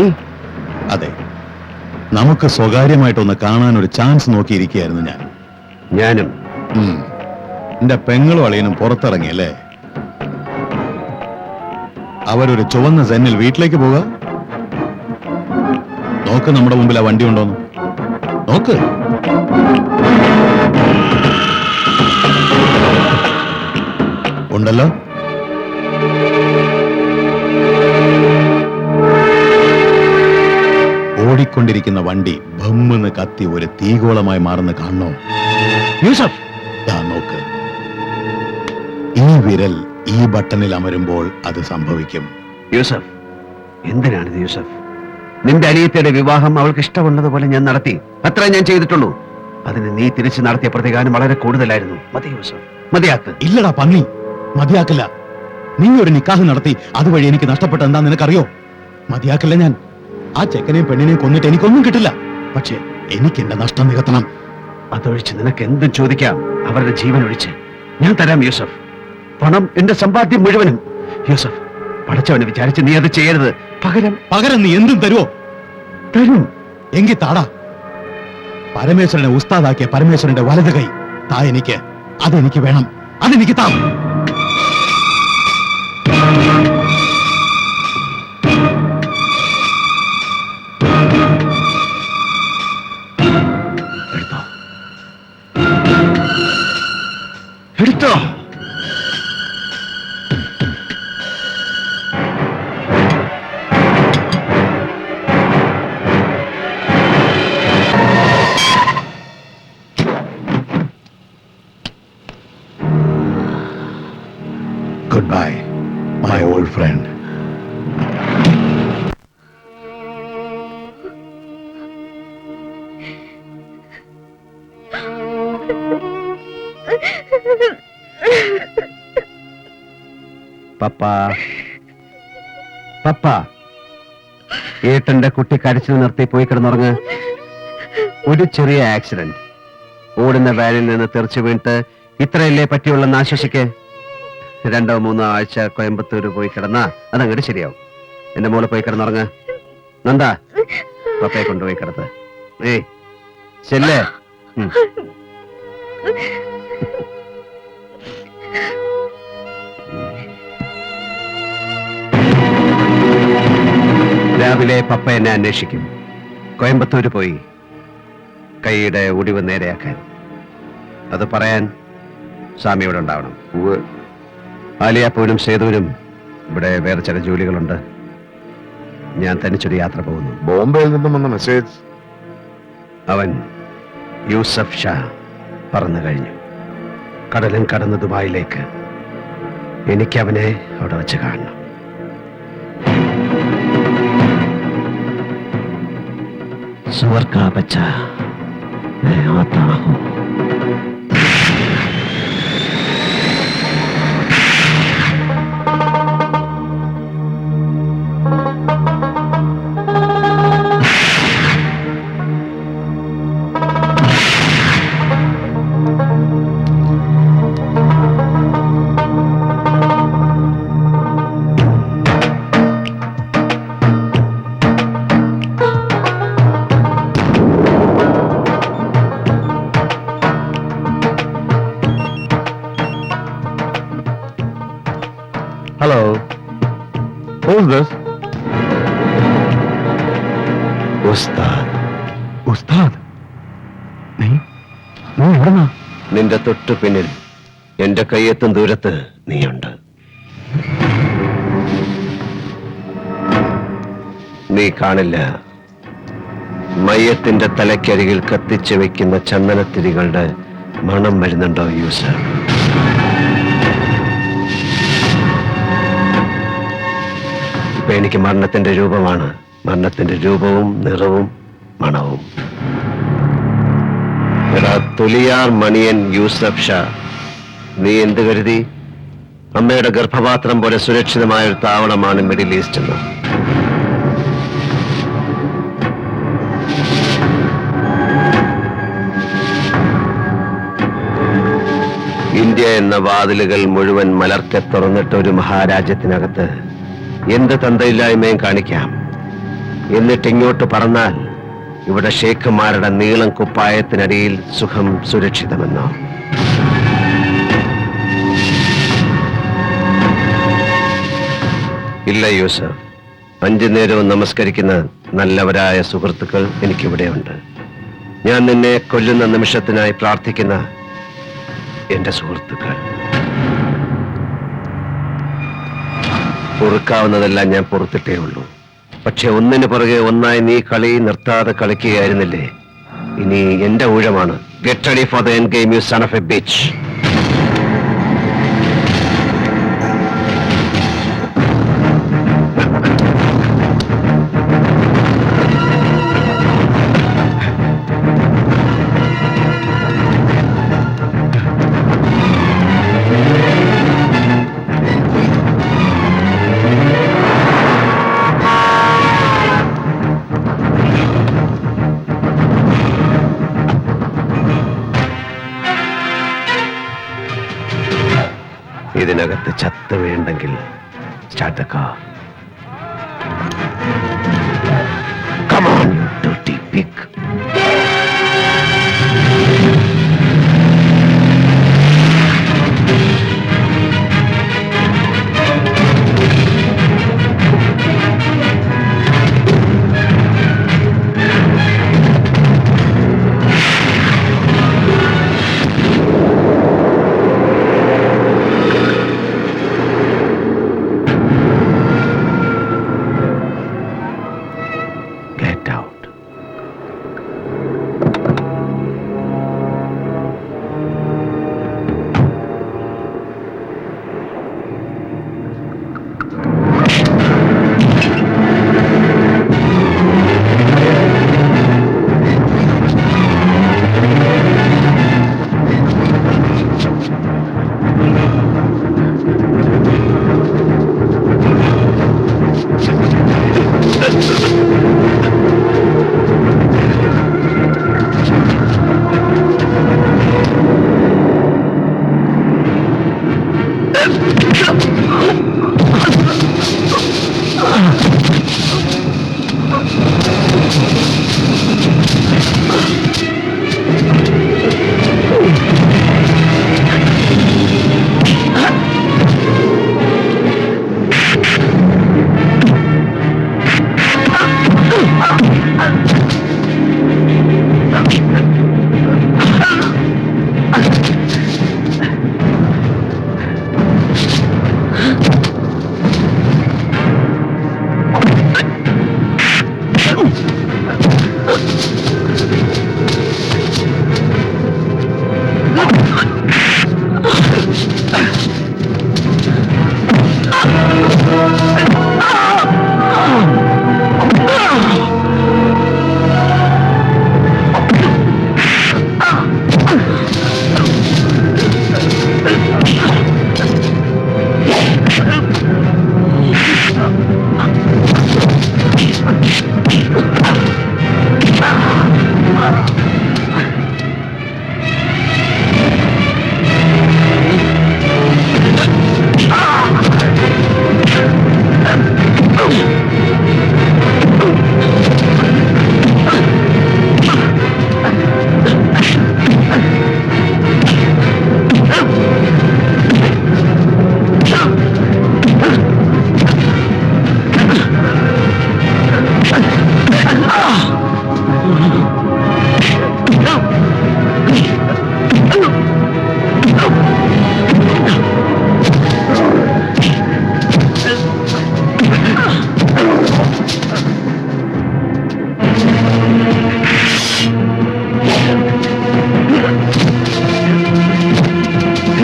നീ അതെ. നമുക്ക് സ്വകാര്യമായിട്ടൊന്ന് കാണാൻ ഒരു ചാൻസ് നോക്കിയിരിക്കുകയായിരുന്നു ഞാൻ. ഞാനും. എന്റെ പെങ്ങളും അളിയനും പുറത്തിറങ്ങിയല്ലേ അവരൊരു ചുവന്ന സെന്നിൽ വീട്ടിലേക്ക് പോകാം നോക്ക് നമ്മുടെ മുമ്പിൽ ആ വണ്ടി ഉണ്ടോന്ന്. നോക്ക്. ഉണ്ടല്ലോ. ഓടിക്കൊണ്ടിരിക്കുന്ന വണ്ടി ബമ്മെന്ന് കത്തി ഒരു തീഗോളമായി മാറുന്ന കാണണോ? യൂസഫ്! നോക്ക്. ഈ വിരൽ ഈ ബട്ടണിൽ അമരുമ്പോൾ അത് സംഭവിക്കും. യൂസഫ് എന്തിനാണിത് യൂസഫ്? നിന്റെ അനിയത്തിയുടെ വിവാഹം അവൾക്ക് ഇഷ്ടമുള്ളതുപോലെ ഞാൻ നടത്തി. അത്ര ഞാൻ ചെയ്തിട്ടുള്ളൂ. അതിന് നീ തിരിച്ചു നടത്തിയ പ്രതികാരം വളരെ കൂടുതലായിരുന്നു. മതി യൂസഫ് മതിയാക്ക്. ഇല്ലടാ പന്നി മതിയാക്കില്ല. നീ ഒരു നിക്കാഹ് നടത്തി അതുവഴി എനിക്ക് നഷ്ടപ്പെട്ട എന്താ നിനക്കറിയോ? മതിയാക്കില്ല ഞാൻ. ആ ചെക്കനെയും പെണ്ണിനെയും കൊന്നിട്ട് എനിക്കൊന്നും കിട്ടില്ല. പക്ഷേ എനിക്ക് എന്റെ നഷ്ടം നികത്തണം. അതൊഴിച്ച് നിനക്ക് എന്തും ചോദിക്കാം. അവരുടെ ജീവൻ ഒഴിച്ച് ഞാൻ തരാം യൂസഫ്. പണം എന്റെ സമ്പാദ്യം മുഴുവനും. യൂസഫ് പടച്ചവനെ വിചാരിച്ച് നീ അത് ചെയ്യരുത്. പകരം പകരം നീ എന്തും തരുവോ? തരും. എങ്കിൽ താടാ. പരമേശ്വരനെ ഉസ്താദാക്കിയ പരമേശ്വരന്റെ വലത് കൈ താ എനിക്ക്. അതെനിക്ക് വേണം. അതെനിക്ക് താ. എടുത്തോ ഗുഡ് ബൈ മൈ ഓൾഡ് പപ്പ. പപ്പ. ഏട്ടന്റെ കുട്ടി കരച്ചിൽ നിർത്തി പോയി കിടന്നുറങ്ങ്. ഒരു ചെറിയ ആക്സിഡന്റ് ഓടുന്ന വാനിൽ നിന്ന് തെറിച്ചു വീണിട്ട് ഇത്രയല്ലേ പറ്റിയുള്ള ആശ്വസിക്ക്. രണ്ടോ മൂന്നോ ആഴ്ച കോയമ്പത്തൂർ പോയി കിടന്നാ അതങ്ങോട്ട് ശരിയാവും. എന്റെ മോൾ പോയി കിടന്നുറങ്ങ്. നന്ദാ പപ്പയെ കൊണ്ടുപോയി കിടത്ത് ഏയ് ചെല്ലേ? രാവിലെ പപ്പ എന്നെ അന്വേഷിക്കും. കോയമ്പത്തൂര് പോയി കൈയുടെ ഒടിവ് നേരെയാക്കാൻ. അത് പറയാൻ സ്വാമി ഇവിടെ ഉണ്ടാവണം. ആലിയാപ്പൂരും സേതുവിനും ഇവിടെ വേറെ ചില ജോലികളുണ്ട്. ഞാൻ തനിച്ചൊരു യാത്ര പോകുന്നു. ബോംബെയിൽ നിന്നും വന്ന മെസ്സേജ്. അവൻ യൂസഫ് ഷാ പറഞ്ഞു കഴിഞ്ഞു. കടലും കടന്ന് ദുബായിലേക്ക് എനിക്ക് അവനെ അവിടെ വെച്ച് കാണണം. सुअर का बच्चा। मैं आता हूँ। ഉസ്താദ്. ഉസ്താദ്? നീ നീ എവിടെന്നാ? നിന്റെ തൊട്ടു പിന്നിൽ എന്റെ കൈയെത്തും ദൂരത്ത് നീയുണ്ട്. നീ കാണില്ല. മയ്യത്തിന്റെ തലക്കരികിൽ കത്തിച്ചു വെക്കുന്ന ചന്ദനത്തിരികളുടെ മണം വരുന്നുണ്ടോ യൂസർ? ഇപ്പൊ എനിക്ക് മരണത്തിന്റെ രൂപമാണ് മരണത്തിന്റെ രൂപവും നിറവും മണവും. തുലിയാർ മണിയൻ യൂസഫ് ഷാ നീ എന്ത് കരുതി? അമ്മയുടെ ഗർഭപാത്രം പോലെ സുരക്ഷിതമായ ഒരു താവളമാണ് മിഡിൽ ഈസ്റ്റ് എന്ന്. ഇന്ത്യ എന്ന വാതിലുകൾ മുഴുവൻ മലർക്കെ തുറന്നിട്ട് ഒരു മഹാരാജ്യത്തിനകത്ത് എന്ത് തന്തയില്ലായ്മയും കാണിക്കാം. എന്നിട്ട് ഇങ്ങോട്ട് പറഞ്ഞാൽ ഇവിടെ ഷേഖുമാരുടെ നീളം കുപ്പായത്തിനടിയിൽ സുഖം സുരക്ഷിതമെന്നോ. ഇല്ല യൂസഫ് അഞ്ചു നേരവും നമസ്കരിക്കുന്ന നല്ലവരായ സുഹൃത്തുക്കൾ എനിക്കിവിടെയുണ്ട്. ഞാൻ നിന്നെ കൊല്ലുന്ന നിമിഷത്തിനായി പ്രാർത്ഥിക്കുന്ന എന്റെ സുഹൃത്തുക്കൾ. പൊറുക്കാവുന്നതെല്ലാം ഞാൻ പൊറുത്തിട്ടേ ഉള്ളൂ. പക്ഷെ ഒന്നിനു പുറകെ ഒന്നായി നീ കളി നിർത്താതെ കളിക്കുകയായിരുന്നില്ലേ? ഇനി എന്റെ ഊഴമാണ്. Get ready for the end game you son of a bitch ഇതിനകത്ത് ചത്ത് വേണ്ടെങ്കിൽ സ്റ്റാർട്ട്